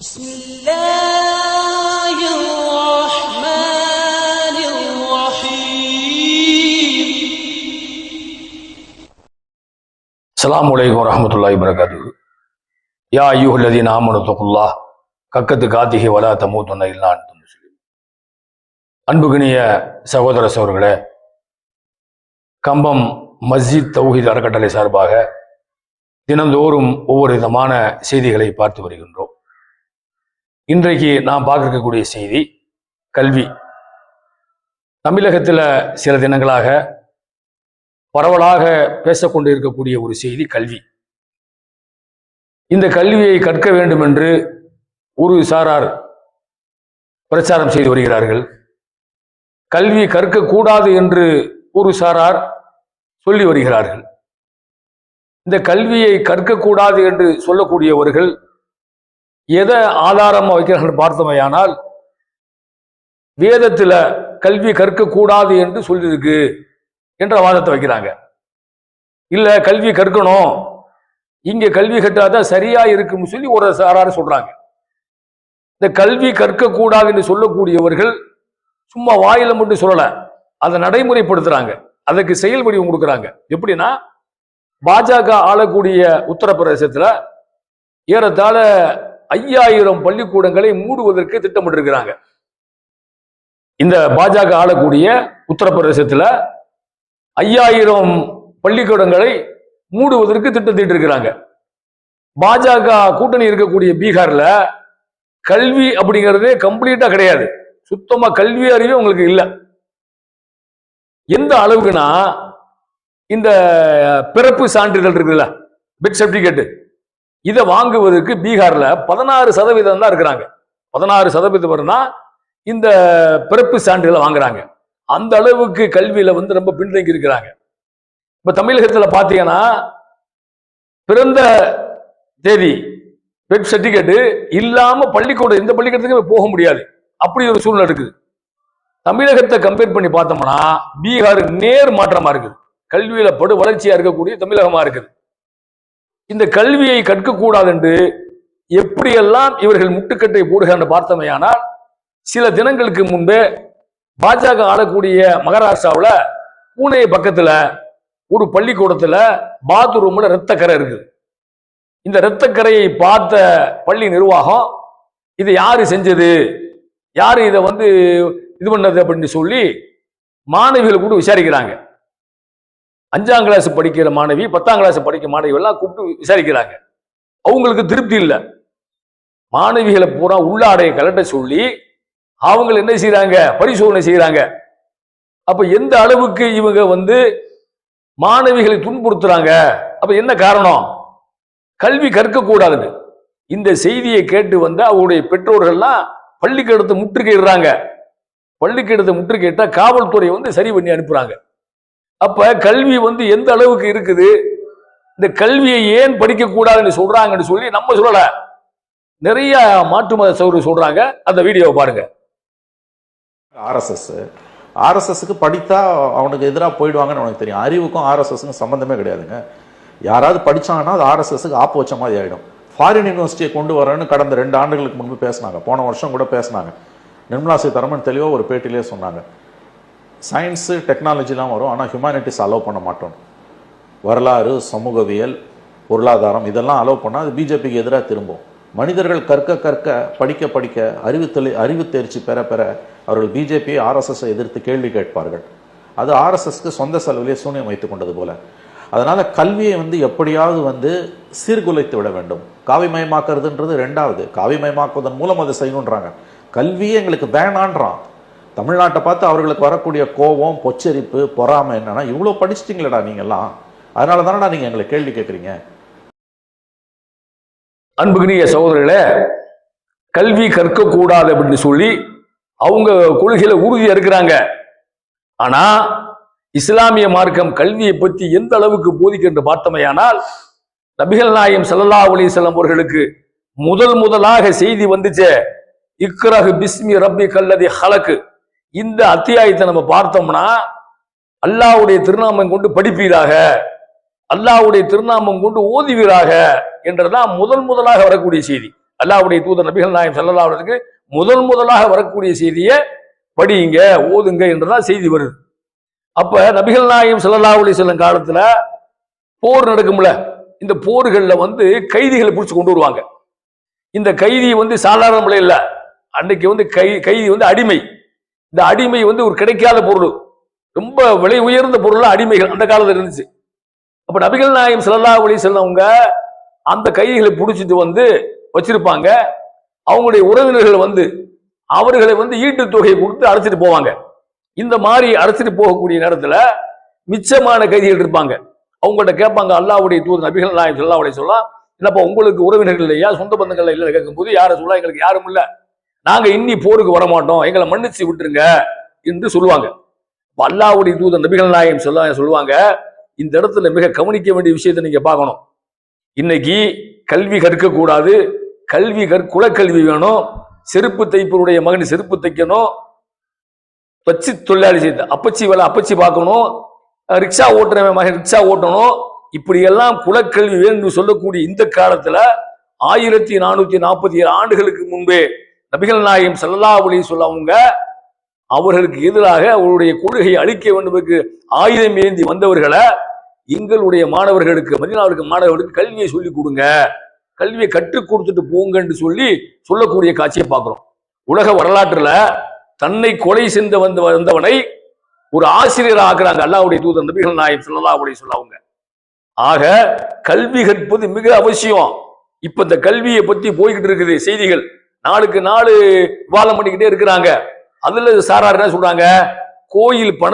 بسم الله الرحمن الرحيم அஸ்ஸலாமு அலைக்கும் வரஹ்மத்துல்லாஹி வரகாத்துஹு யா அய்யுஹல்லதீன ஆமனு தகுல்லாஹ் கக்கத்து காத்திஹி வலா தமூதுன்ன இல்லா அன்தும் முஸ்லிம் அன்புகினிய சகோதர சோர்களே கம்பம் மஸ்ஜித் தௌஹீத் அறக்கட்டளை சார்பாக தினந்தோறும் ஒவ்வொரு விதமான செய்திகளை பார்த்து வருகின்றோம் இன்றைக்கு நாம் பார்க்கக்கூடிய செய்தி கல்வி. தமிழகத்தில் சில தினங்களாக பரவலாக பேசக்கொண்டு இருக்கக்கூடிய ஒரு செய்தி கல்வி. இந்த கல்வியை கற்க வேண்டும் என்று ஒரு சாரார் பிரச்சாரம் செய்து வருகிறார்கள். கல்வி கற்கக்கூடாது என்று ஒரு சாரார் சொல்லி வருகிறார்கள். இந்த கல்வியை கற்கக்கூடாது என்று சொல்லக்கூடியவர்கள் எதை ஆதாரமாக வைக்கிறார்கள் பார்த்தமையானால் வேதத்தில் கல்வி கற்கக்கூடாது என்று சொல்லியிருக்கு என்ற வாதத்தை வைக்கிறாங்க. இல்லை கல்வி கற்கணும். இங்கே கல்வி கற்றாதான் சரியா இருக்கும்னு சொல்லி ஒரு சாராரு சொல்றாங்க. இந்த கல்வி கற்கக்கூடாது என்று சொல்லக்கூடியவர்கள் சும்மா வாயில மட்டும் சொல்லலை அதை நடைமுறைப்படுத்துறாங்க. அதுக்கு செயல் வடிவம் கொடுக்குறாங்க. எப்படின்னா பாஜக ஆளக்கூடிய உத்தரப்பிரதேசத்தில் ஏறத்தாழ ஐயாயிரம் பள்ளிக்கூடங்களை மூடுவதற்கு திட்டமிட்டிருக்கிறாங்க. இந்த பாஜக ஆளக்கூடிய உத்தரப்பிரதேசத்துல ஐயாயிரம் பள்ளிக்கூடங்களை மூடுவதற்கு திட்டத்திட்டு இருக்கிறாங்க பாஜக கூட்டணி இருக்கக்கூடிய பீகார்ல கல்வி அப்படிங்கிறதே கம்ப்ளீட்டா கிடையாது. சுத்தமா கல்வி அறிவே உங்களுக்கு இல்லை. எந்த அளவுக்குன்னா இந்த பிறப்பு சான்றிதழ் இருக்குல்ல பெட் சர்டிபிகேட்டு இதை வாங்குவதற்கு பீகார்ல பதினாறு சதவீதம் தான் இருக்கிறாங்க. பதினாறு சதவீதம் வரும்னா இந்த பிறப்பு சான்றிதழை வாங்குறாங்க. அந்த அளவுக்கு கல்வியில வந்து ரொம்ப பின்தங்கி இருக்கிறாங்க. இப்ப தமிழகத்துல பாத்தீங்கன்னா பிறந்த தேதி பெட் சர்டிஃபிகேட்டு இல்லாம பள்ளிக்கூடம் இந்த பள்ளிக்கூடத்துக்கு போக முடியாது. அப்படி ஒரு சூழ்நிலை இருக்குது. தமிழகத்தை கம்பேர் பண்ணி பார்த்தோம்னா பீகார் நேர் மாற்றமா இருக்குது. கல்வியில படு வளர்ச்சியா இருக்கக்கூடிய தமிழகமா இருக்குது. இந்த கல்வியை கற்கக்கூடாது என்று எப்படியெல்லாம் இவர்கள் முட்டுக்கட்டை போடுகிறார் பார்த்தமையானால் சில தினங்களுக்கு முன்பே பாஜக ஆளக்கூடிய மகாராஷ்டிராவில் பூனே பக்கத்தில் ஒரு பள்ளிக்கூடத்தில் பாத்ரூமில் ரத்தக்கரை இருக்குது. இந்த இரத்தக்கரையை பார்த்த பள்ளி நிர்வாகம் இதை யார் செஞ்சது? யார் இதை வந்து இது பண்ணது அப்படின்னு சொல்லி மாணவிகள் கூட விசாரிக்கிறாங்க. அஞ்சாம் கிளாஸ் படிக்கிற மாணவி பத்தாம் கிளாஸ் படிக்கிற மாணவி எல்லாம் கூப்பிட்டு விசாரிக்கிறாங்க. அவங்களுக்கு திருப்தி இல்லை. மாணவிகளை பூரா உள்ளாடைய கலட்ட சொல்லி அவங்க என்ன செய்யறாங்க பரிசோதனை செய்யறாங்க அப்ப எந்த அளவுக்கு இவங்க வந்து மாணவிகளை துன்புறுத்துறாங்க? அப்ப என்ன காரணம்? கல்வி கற்க கூடாதுன்னு இந்த செய்தியை கேட்டு வந்து அவருடைய பெற்றோர்கள்லாம் பள்ளிக்கூடத்தை முற்றுகையிடுறாங்க பள்ளிக்கூடத்தை முற்றுகையிட்டா காவல்துறை வந்து சரி பண்ணி அனுப்புறாங்க. அப்ப கல்வி வந்து எந்த அளவுக்கு இருக்குது? இந்த கல்வியை ஏன் படிக்க கூடாதுன்னு சொல்றாங்கன்னு சொல்லி நம்ம சொல்லல. நிறைய மாற்று மத சௌரி சொல்றாங்க. அந்த வீடியோவை பாருங்க. ஆர்எஸ்எஸ் ஆர்எஸ்எஸ்க்கு படித்தா அவனுக்கு எதிராக போயிடுவாங்கன்னு உனக்கு தெரியும். அறிவுக்கும் ஆர்எஸ்எஸ்க்கும் சம்மந்தமே கிடையாதுங்க. யாராவது படித்தாங்கன்னா அது ஆர்எஸ்எஸ்க்கு ஆப்பு வச்ச மாதிரி ஆகிடும் ஃபாரின் யூனிவர்சிட்டியை கொண்டு வரேன்னு கடந்த ரெண்டு ஆண்டுகளுக்கு முன்பு பேசினாங்க. போன வருஷம் கூட பேசினாங்க. நிர்மலா சீதாராமன் தெளிவாக ஒரு பேட்டிலே சொன்னாங்க. சயின்ஸு டெக்னாலஜிலாம் வரும். ஆனால் ஹியூமனிட்டிஸ் அலோவ் பண்ண மாட்டோம். வரலாறு சமூகவியல் பொருளாதாரம் இதெல்லாம் அலோவ் பண்ணால் அது பிஜேபிக்கு எதிராக திரும்பும். மனிதர்கள் கற்க கற்க படிக்க படிக்க அறிவு தெளி அறிவு தேர்ச்சி பெற பெற அவர்கள் பிஜேபி ஆர்எஸ்எஸ்ஸை எதிர்த்து கேள்வி கேட்பார்கள். அது ஆர்எஸ்எஸ்க்கு சொந்த செலவிலே சூன்யம் வைத்துக் கொண்டது போல. அதனால் கல்வியை வந்து எப்படியாவது வந்து சீர்குலைத்து விட வேண்டும். காவிமயமாக்குறதுன்றது ரெண்டாவது. காவிமயமாக்குவதன் மூலம் அதை செய்யணுன்றாங்க கல்வியே எங்களுக்கு வேணான்றான். தமிழ்நாட்டை பார்த்து அவர்களுக்கு வரக்கூடிய கோபம் பொச்சரிப்பு பொறாமை என்னன்னா இவ்வளோ படிச்சிட்டிங்களடா நீங்கள்லாம் அதனால தானடா நீங்கள் எங்களை கேள்வி கேட்குறீங்க அன்புகினிய சகோதரர்களே கல்வி கற்கக்கூடாது அப்படின்னு சொல்லி அவங்க கொள்கையில் உறுதியாக இருக்கிறாங்க. ஆனால் இஸ்லாமிய மார்க்கம் கல்வியை பற்றி எந்த அளவுக்கு போதிக்கின்ற பார்த்தமையானால் நபிகள் நாயம் சல்லா அலி செல்லம் அவர்களுக்கு முதல் முதலாக செய்தி வந்துச்சே இக்ரஹு பிஸ்மி ரப்பி கல்லதி ஹலக்கு. இந்த அத்தியாயத்தை நம்ம பார்த்தோம்னா அல்லாவுடைய திருநாமம் கொண்டு படிப்பீராக அல்லாவுடைய திருநாமம் கொண்டு ஓதுவீராக என்றதான் முதல் முதலாக வரக்கூடிய செய்தி. அல்லாவுடைய தூதர் நபிகள் நாயம் செல்லலாவதற்கு முதல் முதலாக வரக்கூடிய செய்தியை படியுங்க ஓதுங்க என்றுதான் செய்தி வருது. அப்ப நபிகள் நாயம் செல்லலாவுடைய செல்லும் காலத்துல போர் நடக்கும்ல. இந்த போர்களில் வந்து கைதிகளை பிடிச்சி கொண்டு வருவாங்க. இந்த கைதி வந்து சாதாரண முறையில் அன்னைக்கு வந்து கை கைதி வந்து அடிமை. இந்த அடிமை வந்து ஒரு கிடைக்காத பொருள். ரொம்ப விலை உயர்ந்த பொருள் அடிமைகள் அந்த காலத்தில் இருந்துச்சு. அப்ப நபிகள் நாயம் ஸல்லல்லாஹு அலைஹி செல்லவங்க அந்த கைகளை பிடிச்சிட்டு வந்து வச்சிருப்பாங்க. அவங்களுடைய உறவினர்கள் வந்து அவர்களை வந்து ஈட்டு தொகையை கொடுத்து அழைச்சிட்டு போவாங்க. இந்த மாதிரி அழைச்சிட்டு போகக்கூடிய நேரத்தில் மிச்சமான கைதிகள் இருப்பாங்க. அவங்கள்ட்ட கேட்பாங்க அல்லாவுடைய தூது நபிகள் நாயம் ஸல்லல்லாஹு அலைஹி சொல்லலாம் என்னப்பா உங்களுக்கு உறவினர்கள் இல்லையா? சொந்த பந்தங்கள் இல்லைன்னு கேட்கும்போது யாரை சொல்ல எங்களுக்கு யாரும் இல்லை. நாங்க இன்னி போருக்கு வர மாட்டோம் எங்களை மன்னிச்சு விட்டுருங்க என்று சொல்லுவாங்க. அல்லாவுடைய தூத நபிகள் நாயகம் சொல்ல சொல்லுவாங்க இந்த இடத்துல மிக கவனிக்க வேண்டிய விஷயத்தை நீங்க பார்க்கணும். இன்னைக்கு கல்வி கற்க கூடாது கல்வி கற் குலக்கல்வி வேணும். செருப்பு தைப்பருடைய மகன் செருப்பு தைக்கணும். பச்சி தொழிலாளி செய்த அப்பச்சி வேலை அப்பச்சி பார்க்கணும். ரிக்ஷா ஓட்டுறவன் மகன் ரிக்ஷா ஓட்டணும். இப்படியெல்லாம் குலக்கல்வி வேணும்னு சொல்லக்கூடிய இந்த காலத்துல ஆயிரத்தி நானூத்தி நாற்பத்தி ஏழு ஆண்டுகளுக்கு முன்பே நபிகள் நாயகம் ஸல்லல்லாஹு அலைஹி சொல்லவங்க அவர்களுக்கு எதிராக அவருடைய கொள்கையை அழிக்க வேண்டுமென்று ஆயுதம் ஏந்தி வந்தவர்களை எங்களுடைய மாணவர்களுக்கு மதினாவிற்கு மாணவர்களுக்கு கல்வியை சொல்லிக் கொடுங்க. கல்வியை கற்றுக் கொடுத்துட்டு போங்கன்னு சொல்லி சொல்லக்கூடிய காட்சியை பார்க்குறோம். உலக வரலாற்றில் தன்னை கொலை செய்து வந்த வந்தவனை ஒரு ஆசிரியர் ஆக்குறாங்க அல்லாவுடைய தூதர் நபிகள் நாயம் ஸல்லல்லாஹு அப்படி சொல்லவங்க ஆக கல்வி கற்பது மிக அவசியம். இப்ப இந்த கல்வியை பத்தி போய்கிட்டு இருக்குது செய்திகள். நாளுக்கு நாள் விவாதம் பண்ணிக்கிட்டே இருக்கிறாங்க. அதுல சாரார் என்ன சொல்றாங்க? கோயில் பணத்தை